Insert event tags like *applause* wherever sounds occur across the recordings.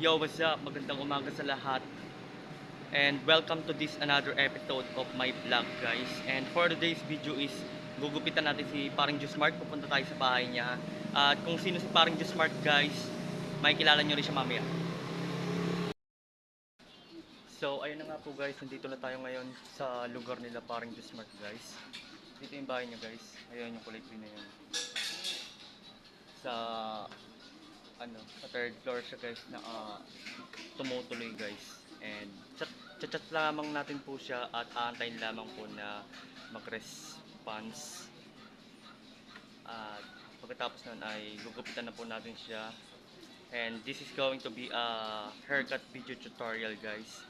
Yo, what's up? Magandang umaga sa lahat. And welcome to this another episode of my vlog, guys. And for today's video is gugupitan natin si Paring Just Mark. Pupunta tayo sa bahay niya. At kung sino si Paring Just Mark, guys, may kilala nyo rin siya mamaya. So, ayun na nga po guys, nandito na tayo ngayon sa lugar nila Paring Just Mark, guys. Dito yung bahay niya, guys. Ayun yung kulay green na yun. Sa ano, sa third floor siya guys na ah, tumutuloy guys. And chat, chat, chat lamang natin po siya at aantayin lamang po na mag-response. At pagkatapos nun ay gugupitan na po natin siya. And this is going to be a haircut video tutorial guys.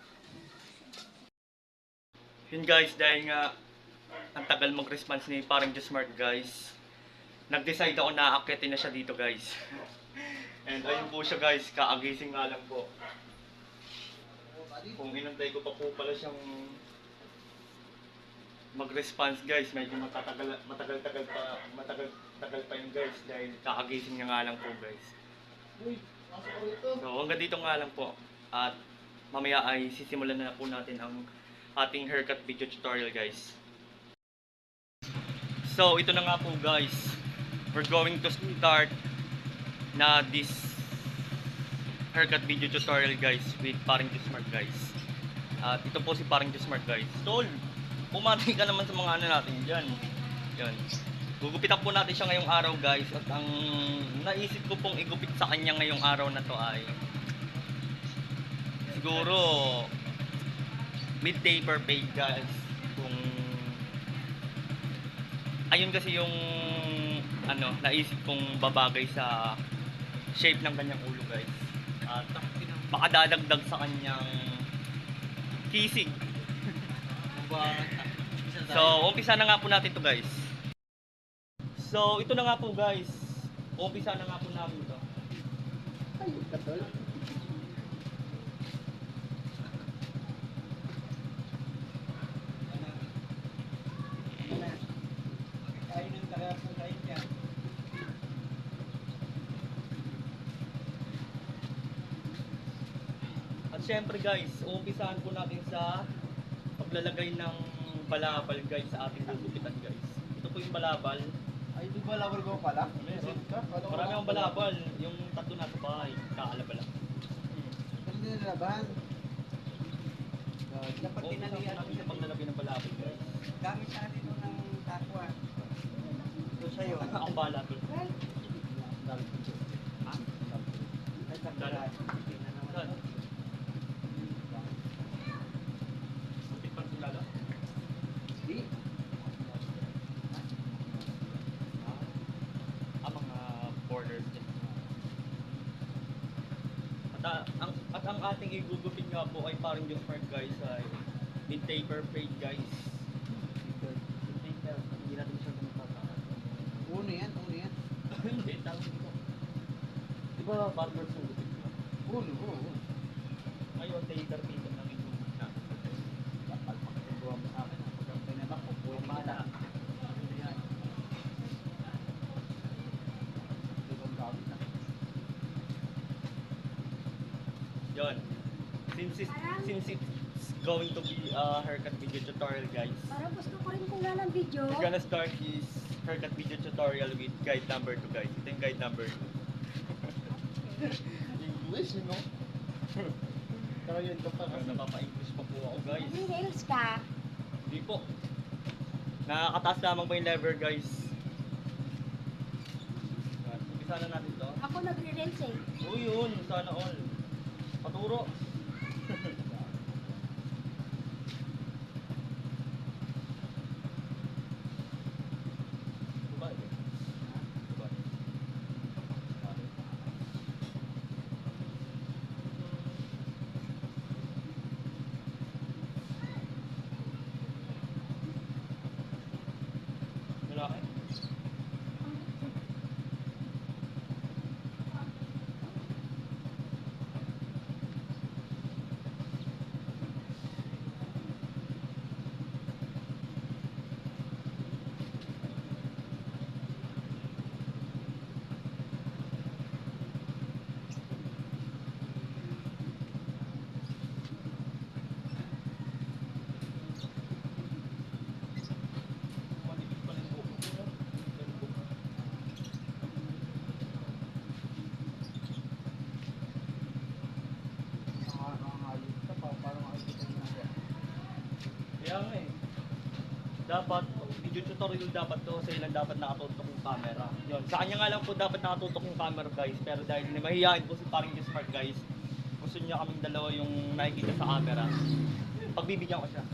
Yun guys, dahil nga ang tagal mag-response ni parang Smart guys. Nag-decide ako na aakitin na siya dito guys. *laughs* And ayun po siya guys, kaagising nga lang po. Kung hinantay ko pa po pala siyang mag-response guys, medyo matatagal matagal-tagal pa matagal-tagal pa yun guys dahil kakagising niya nga lang po guys. So hanggang dito nga lang po at mamaya ay sisimulan na po natin ang ating haircut video tutorial guys. So ito na nga po guys, we're going to start na this haircut video tutorial guys with Paring Smart guys. At ito po si Paring Smart guys. Tol, pumati ka naman sa mga ano natin dyan. Yan. Gugupitan po natin siya ngayong araw guys. At ang naisip ko pong igupit sa kanya ngayong araw na to ay siguro midday per pay guys. Kung ayun kasi yung ano, naisip kong babagay sa shape ng kanyang ulo guys. At baka dadagdag sa kanyang kisig. So, umpisa na nga po natin to guys. So, ito na nga po guys. Umpisa na nga po namin to. At syempre guys, umpisahan po natin sa paglalagay ng balabal guys sa ating gugupitan guys. Ito po yung balabal. Ay, di ba lawal ko pala? Meron. Marami akong balabal. Yung tatlo nasa bahay. Kaalaba lang. Ano din nilabahan? Dapat tinalian natin sa paglalagay ng balabal guys. Gamit sa atin nung ng takwa. Ito sa'yo. *laughs* Ang balabal. Well, Ha? ay tagdala. Hindi na naman. Saan? Butik pa rin lalo. Di. ang mga borders din. At, ah, ang, at ang ating igugupin parang yung smart guys ay mid taper fade guys. Mid taper, hindi natin siya ganun tataas. Uno yan, uno yan. Hindi, tawag dito. Di ba barbers yung gupit ko? Uno, uno. Ngayon, taper dito na igugupit natin. Pagpapatuwa mo sa akin, pag ang pinabak ko, pwede kita. Yan. Ito ang gawin na. Yun. Since it's, since it's going to be a haircut video tutorial guys, Parang gusto ko rin kung ng video. We're gonna start this haircut video tutorial with guide number 2 guys. Ito yung guide number 2. *laughs* English, you know? Kaya yun ka pa kasi. Napapa-English pa po ako guys. May nails ka. Hindi po. Nakakataas lamang po yung lever guys. Umpisa na natin to. Ako nagre-nails eh. Uy yun, sana all. Paturo. Dapat video tutorial dapat to sa ilan dapat nakatutok yung camera. Yun. Sa kanya nga lang po dapat nakatutok yung camera guys. Pero dahil mahihain po si paring Smart guys, gusto niya kaming dalawa yung nakikita sa camera. Pagbibigyan ko siya.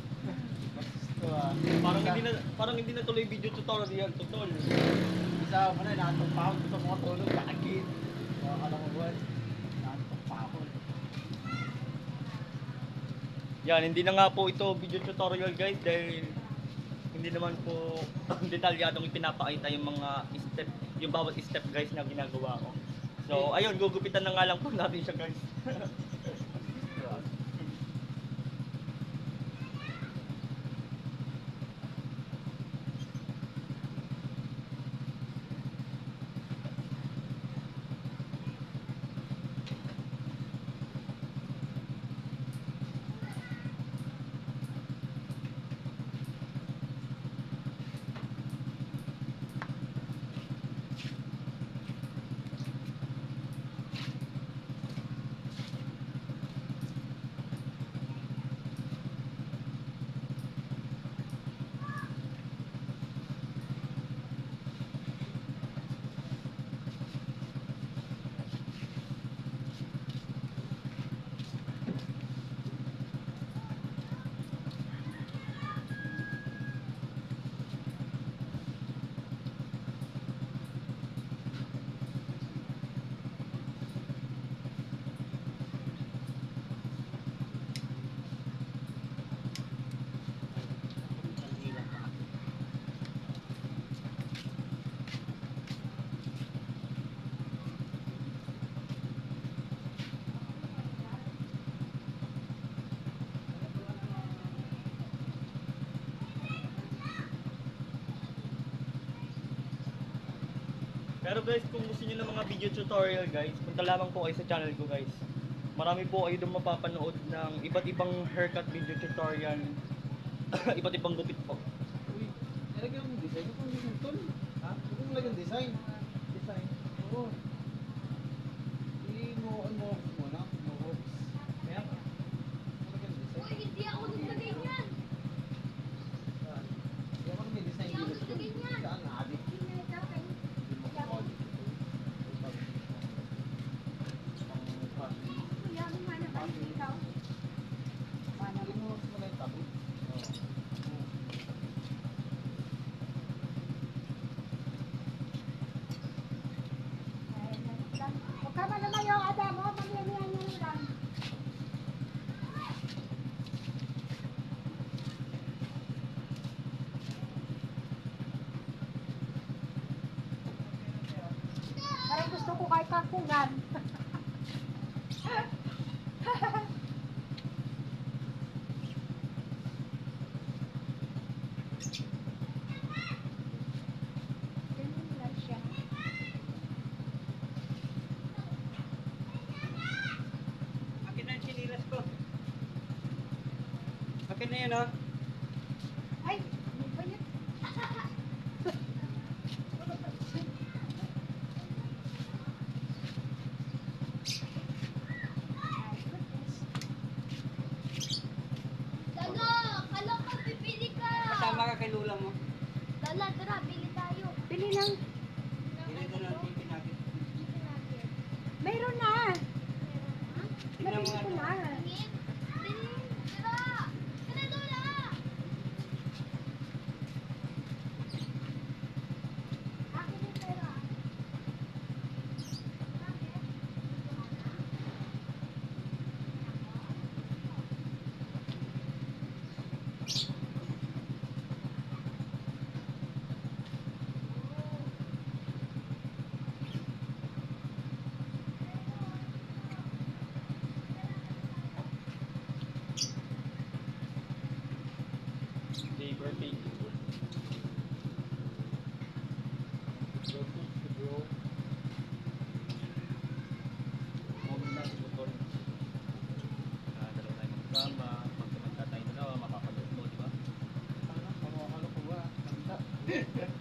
Gusto *laughs* ah. Parang hindi na parang hindi na tuloy video tutorial tutol. Isa mo na, naantok pa ako. Gusto mo tulog, kakagin. Uh, alam mo ba? Naantok pa ako. Yan, hindi na nga po ito video tutorial guys dahil hindi naman po *laughs* detalyadong ipinapakita yung mga step, yung bawat step guys na ginagawa ko. So, ayun, gugupitan na nga lang po natin siya guys. *laughs* Pero guys, kung gusto niyo ng mga video tutorial guys, punta lamang po kayo sa channel ko guys. Marami po kayo doon mapapanood ng iba't ibang haircut video tutorial. *coughs* iba't ibang gupit po. Uy, nilagyan mo design. Ito ang design. Ha? Ito ang lagyan design. Design. Oo. I-mo, ano, muna. Mo hooks. Kaya ka. Lagyan design. hindi ako naglagay niyan. Saan? Kaya ka may design Hindi ako dito. naglagay niyan. Saan? Naadik. Kuya, kung ano ba ikaw? Huwag ka man naman yung ada mo, mamiyamihan nyo lang. Parang gusto ko kay kakungan. Ganun lang siya. Akin na yung sinilas ko. Akin na yun oh. Ay, ano ba yun? Ay, goodness. Lala, kala ko pipili ka. Kasama ka kay lula mo. Lala, tara, bili tayo. Bili ng, Ginito na ang pipi natin. mayroon na. Tingnan mo Nabili ko nga. na. Yeah. *laughs*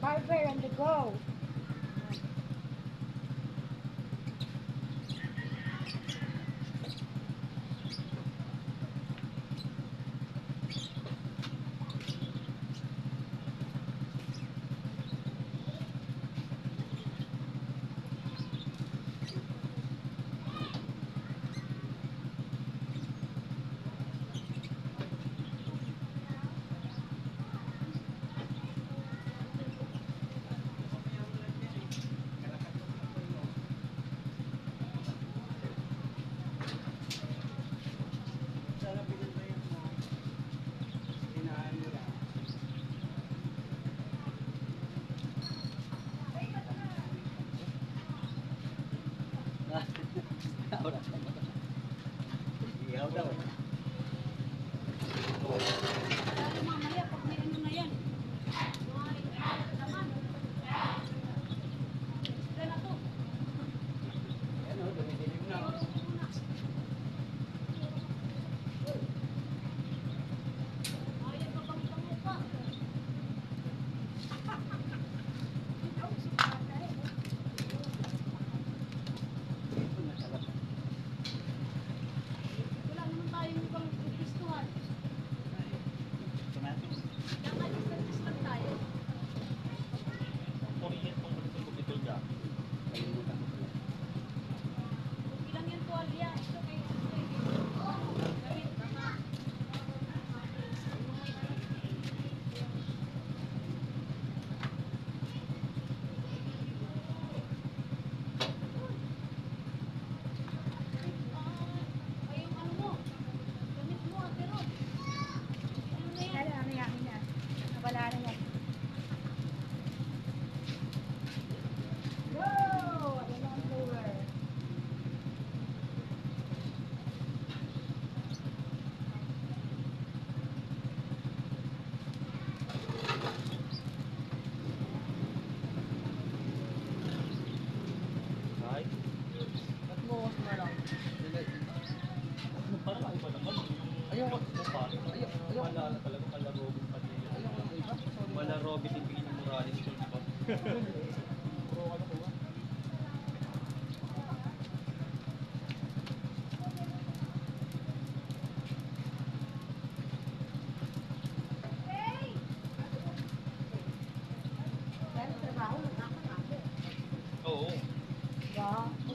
Barbara and the gold.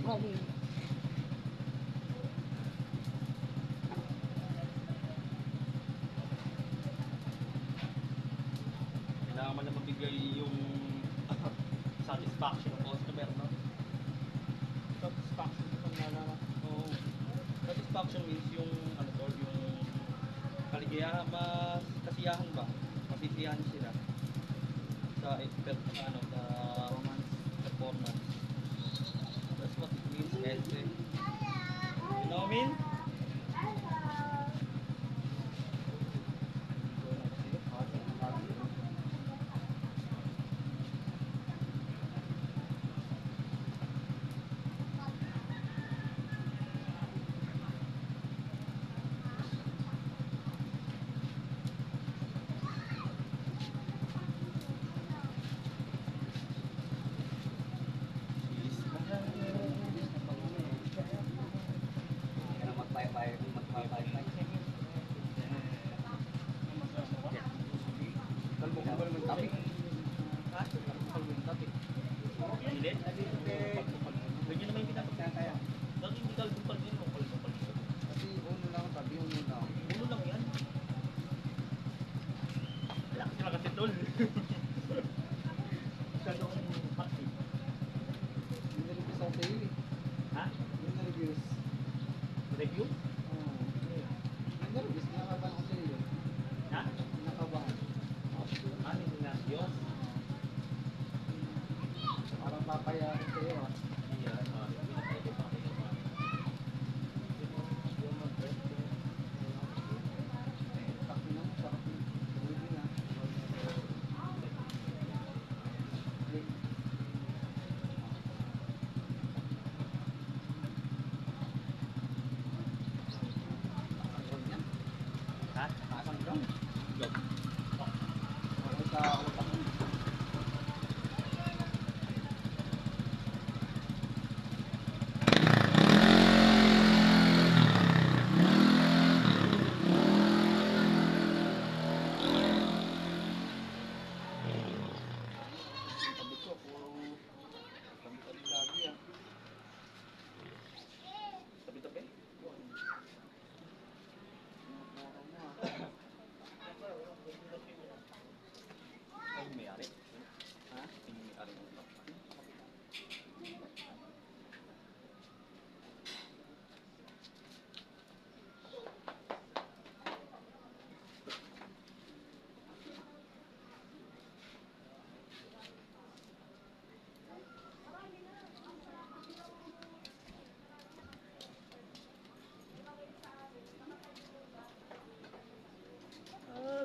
Ba? Galing. Kailangan man na mabigay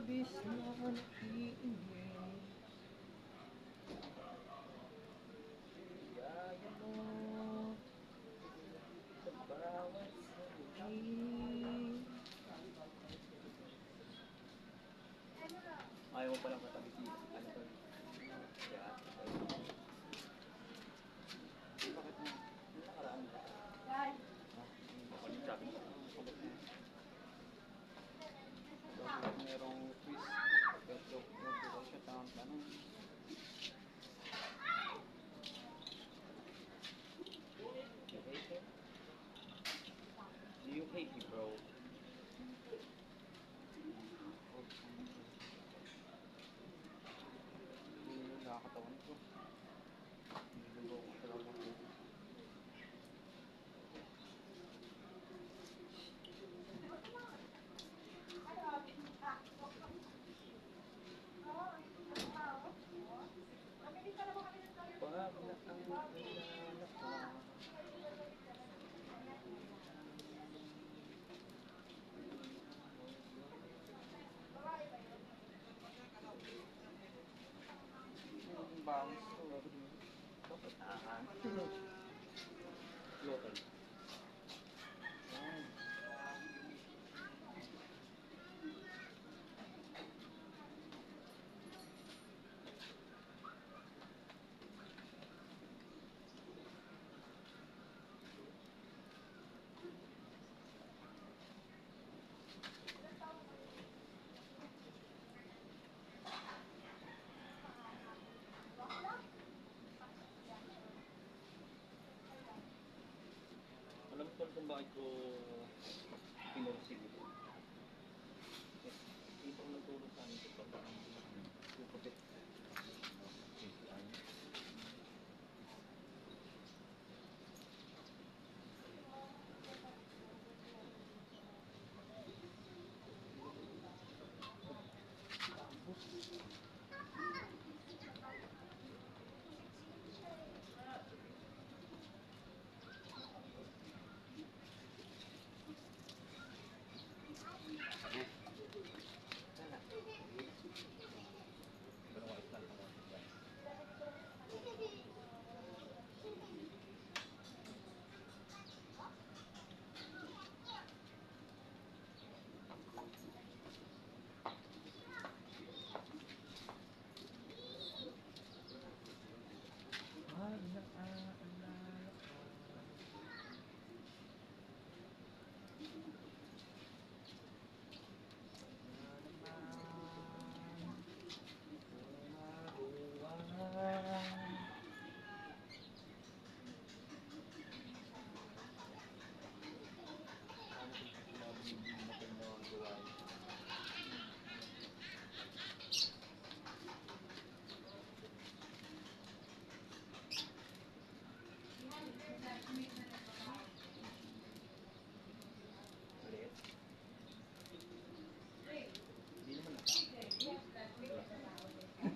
объяснен. Kung bakit ko pinursigo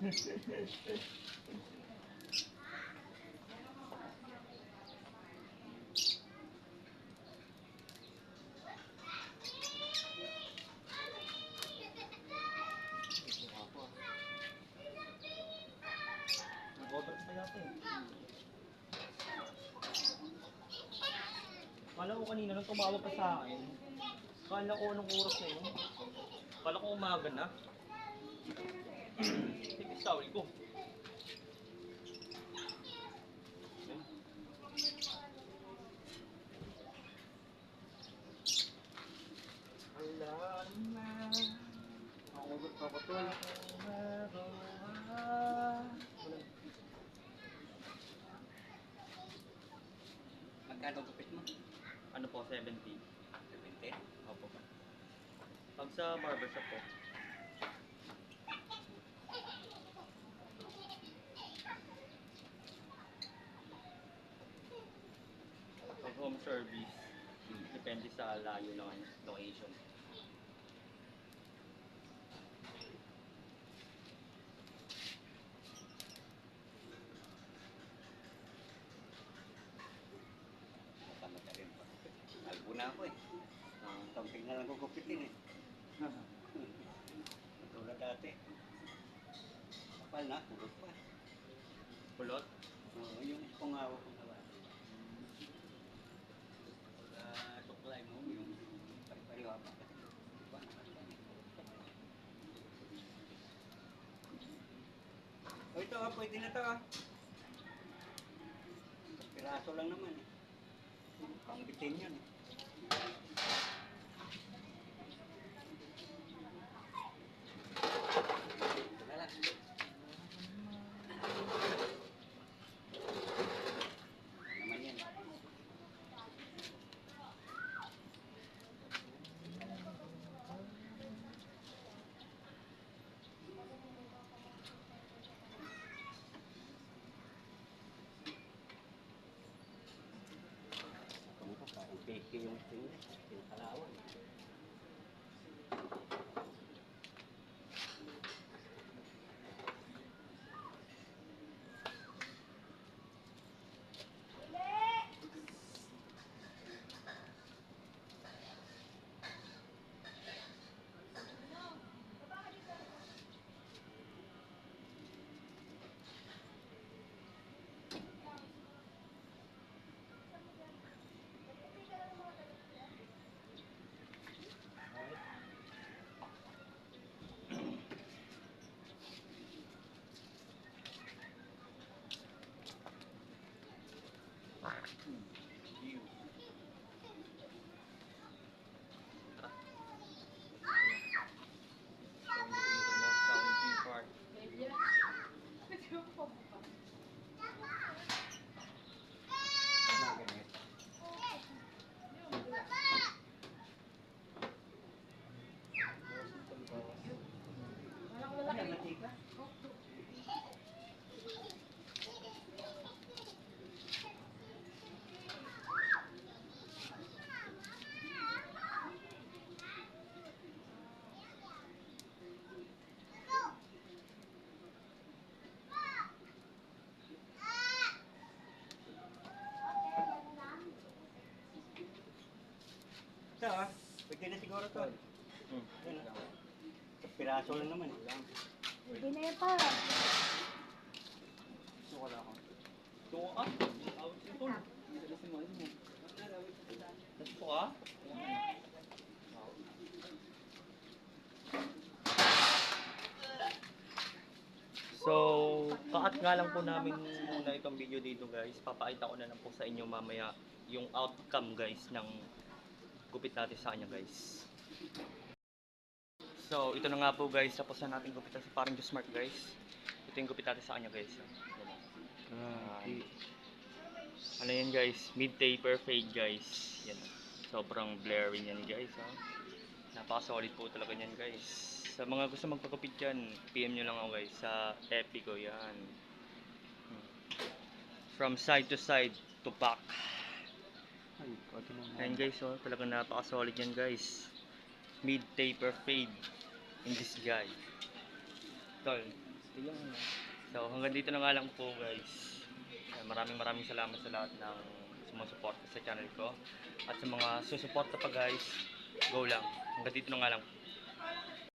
Kala ko kanina nung tumawag ka sa akin. Kala ko anong oras na yun. Kala ko umaga na. Tipis tawil ko. Magkano gupit mo? Ano po, 70? 70? Opo. Pag sa barbershop po, sa layo ng location. Matama ka rin pa. Albo na ako eh. Uh, Tamping na lang ko gupitin eh. Tulad dati. Kapal na, kulot pa. Kulot? Oo, yung pungawa ko naman. Sa suklay mo, yung pari-pariwa pa. Diba? O ito ah, pwede na ito ah. Piraso lang naman eh. Pangbitin yun eh. next tune. Ito ah. Pwede na siguro to. Hmm. Yan ah. Sa piraso lang naman. eh. Hindi na yun pa. Gusto ko lang ako. Ito ah. Ito. Ito ah. So, kaat nga lang po namin muna itong video dito guys. Papakita ko na lang po sa inyo mamaya yung outcome guys ng gupit natin sa kanya guys. So, ito na nga po guys. Tapos na natin gupitan sa parang smart guys. Ito yung gupit natin sa kanya guys. Yan. Ano yan guys? Mid taper fade guys. Yan. Sobrang blurry yan guys. Ha? Napaka-solid po talaga yan guys. Sa mga gusto magpagupit yan, PM nyo lang ako guys sa ko yan. Hmm. From side to side to back. Ayan guys, oh, talagang napaka-solid yan guys. Mid taper fade in this guy. Tol. So hanggang dito na nga lang po guys. Maraming maraming salamat sa lahat ng sumusuporta sa channel ko. At sa mga susuporta pa guys, go lang. Hanggang dito na nga lang.